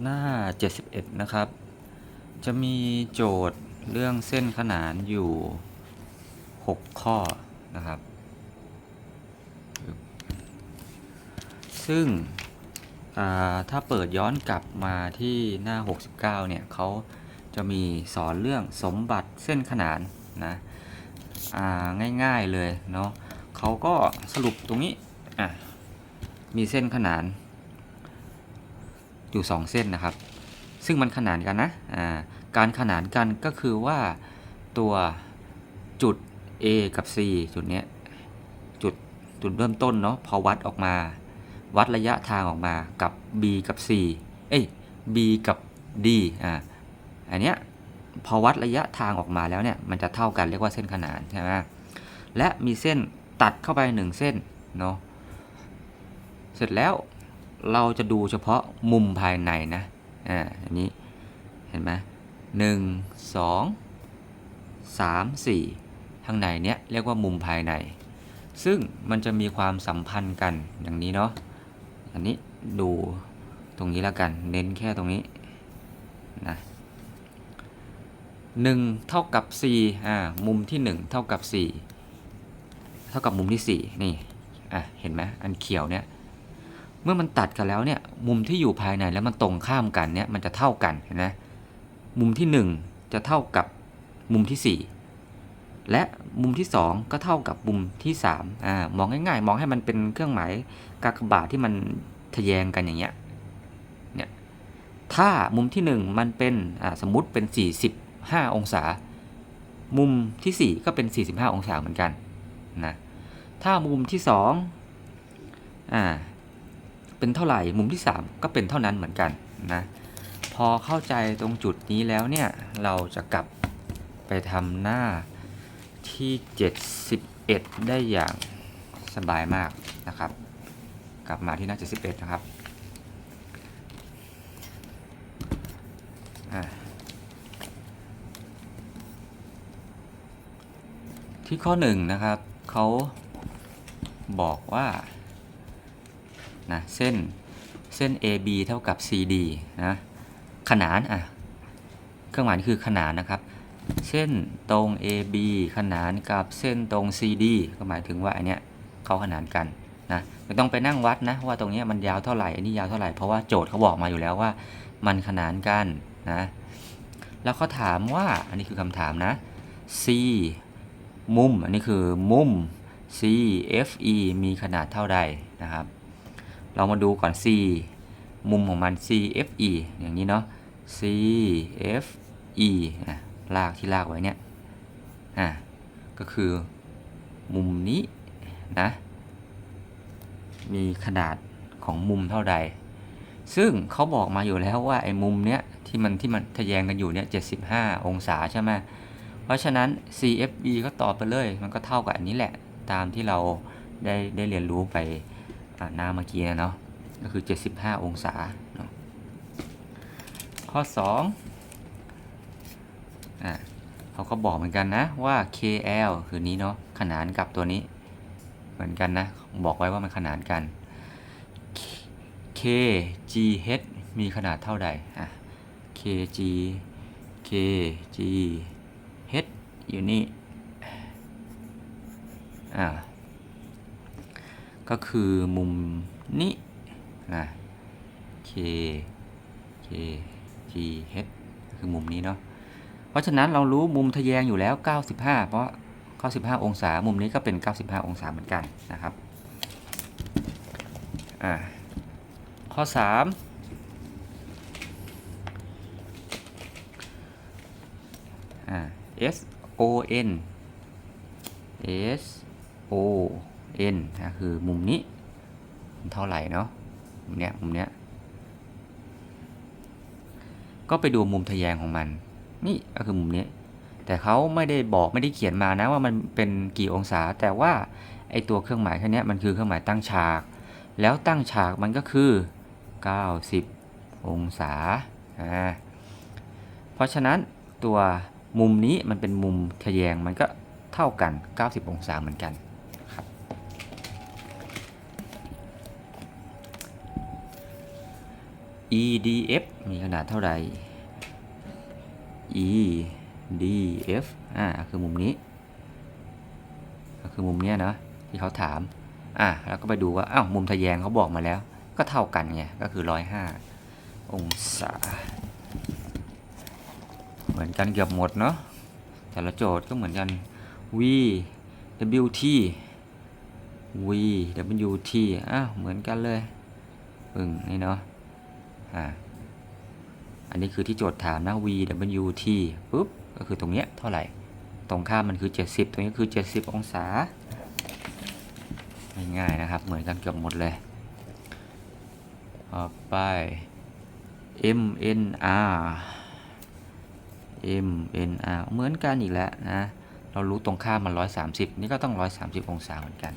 หน้า 71 นะครับ จะมีโจทย์เรื่องเส้นขนานอยู่ 6 ข้อนะครับ ซึ่งถ้าเปิดย้อนกลับมาที่หน้า 69 เนี่ยเขาจะมีสอนเรื่องสมบัติเส้นขนานนะง่ายๆเลยเนาะเขาก็สรุปตรงนี้มีเส้นขนาน อยู่ 2 เส้นนะครับ ซึ่งมันขนานกันนะการขนานกันก็คือว่าตัวจุด A กับ C จุดเนี้ยจุดจุดเริ่มต้นเนาะพอวัดออกมา วัดระยะทางออกมากับ B กับ C เอ้ย B กับ D อ่าอันเนี้ยพอวัดระยะทางออกมาแล้วเนี่ยมันจะเท่ากันเรียกว่าเส้นขนานใช่ไหมและมีเส้นตัดเข้าไป 1 เส้นเนาะเสร็จแล้ว เราจะดูเฉพาะมุมภายในนะอ่าอันนี้เห็นไหมหนึ่งสองสามสี่ข้างในเนี้ยเรียกว่ามุมภายใน ซึ่งมันจะมีความสัมพันธ์กันอย่างนี้เนาะอันนี้ดูตรงนี้แล้วกันเน้นแค่ตรงนี้นะหนึ่งเท่ากับสี่อ่ามุมที่หนึ่งเท่ากับสี่เท่ากับมุมที่สี่นี่อะเห็นไหมอันเขียวเนี่ย เมื่อมันตัดกันแล้วเนี่ยมุมที่อยู่ภายในแล้วมันตรงข้ามกันเนี่ยมันจะเท่ากันเห็นไหมมุมที่หนึ่งจะเท่ากับมุมที่สี่และมุมที่ 2 ก็เท่ากับมุมที่3อ่ามองง่ายๆ มองให้มันเป็นเครื่องหมายกากบาทที่มันทะแยงกันอย่างเงี้ยเนี่ยถ้ามุมที่ 1 มันเป็นอ่าสมมติเป็น 45 องศา มุมทีสี่4 ก็เป็น 45 องศาเหมือนกันนะถ้ามุมที่2อ่า เป็นเท่าไหร่มุมที่ 3 ก็เป็นเท่านั้นเหมือนกันนะพอเข้าใจตรงจุดนี้แล้วเนี่ยเราจะกลับไปทำหน้าที่ 71 ได้อย่างสบายมากนะครับ กลับมาที่หน้า 71 นะครับที่ข้อ 1 นะครับเขาบอกว่า นะเส้นเส้น AB เท่ากับ CD นะขนานอะเครื่องหมายคือขนานนะครับ เส้นตรง AB ขนานกับเส้นตรง CD ก็หมายถึงว่าอันเนี้ยเขาขนานกันนะไม่ต้องไปนั่งวัดนะว่าตรงเนี้ยมันยาวเท่าไหร่อันนี้ยาวเท่าไหร่เพราะว่าโจทย์เขาบอกมาอยู่แล้วว่า มันขนานกันนะแล้วเขาถามว่าอันนี้คือคำถามนะ C มุม อันนี้คือมุม CFE มีขนาดเท่าใดนะครับ เรามาดูก่อน C มุมของมัน CFE อย่างนี้เนาะ CFE นะลากที่ลากไว้เนี่ยอ่าก็คือมุมนี้นะ มีขนาดของมุมเท่าใด ซึ่งเขาบอกมาอยู่แล้วว่าไอ้มุมเนี้ยที่มันที่มันทะแยงกันอยู่เนี่ย 75 องศาใช่ไหมเพราะฉะนั้น CFB ก็ตอบไปเลย มันก็เท่ากับอันนี้แหละ ตามที่เราได้ได้เรียนรู้ไป หน้าเมื่อกี้เนาะก็คือ 75 องศาเนาะข้อ2อะเขาก็บอกเหมือนกันนะว่า KL คือนี้เนาะขนานกับตัวนี้เหมือนกันนะบอกไว้ว่ามันขนานกัน KGH มีขนาดเท่าใดอะ KG KGH อยู่นี่อ่า ก็คือมุมนี้นะ K K G H คือมุมนี้เนาะ เพราะฉะนั้นเรารู้มุมทะแยงอยู่แล้ว 95 เพราะ 95 องศา มุมนี้ก็เป็น 95 องศาเหมือนกันนะครับ อ่า ข้อ3อ่า S O N S O N นะคือมุมนี้มันเท่าไหร่เนาะมุมเนี้ยมุมเนี้ยก็ไปดูมุมทะแยงของมัน นี่ก็คือมุมนี้ แต่เขาไม่ได้บอกไม่ได้เขียนมานะว่ามันเป็นกี่องศา แต่ว่าไอตัวเครื่องหมายแค่นี้มันคือเครื่องหมายตั้งฉาก แล้วตั้งฉากมันก็คือ 90 องศาอ่าเพราะฉะนั้นตัวมุมนี้มันเป็นมุมทะแยงมันก็เท่ากัน 90 องศาเหมือนกัน EDF มีขนาดเท่าไหร่ EDF อ่าคือมุมนี้ก็คือมุมเนี้ยเนาะที่เขาถาม อะแล้วก็ไปดูว่า อ้าว มุมทะแยงเขาบอกมาแล้ว ก็เท่ากันไง ก็คือ105องศา เหมือนกันเกือบหมดเนาะ แต่ละโจทย์ก็เหมือนกัน V W T V W T อ้าว เหมือนกันเลย ปึ่งนี่เนาะ อ่าอันนี้คือที่โจทย์ถามนะ V W T ปุ๊บก็คือตรงเนี้ยเท่าไหร่ ตรงข้ามมันคือ 70 ตรงนี้คือ 70 องศา ง่ายๆนะครับ เหมือนกันเกือบหมดเลยต่อไป M N R M N R เหมือนกันอีกแล้วนะ เรารู้ตรงข้ามมัน 130 นี่ก็ต้อง 130 องศาเหมือนกัน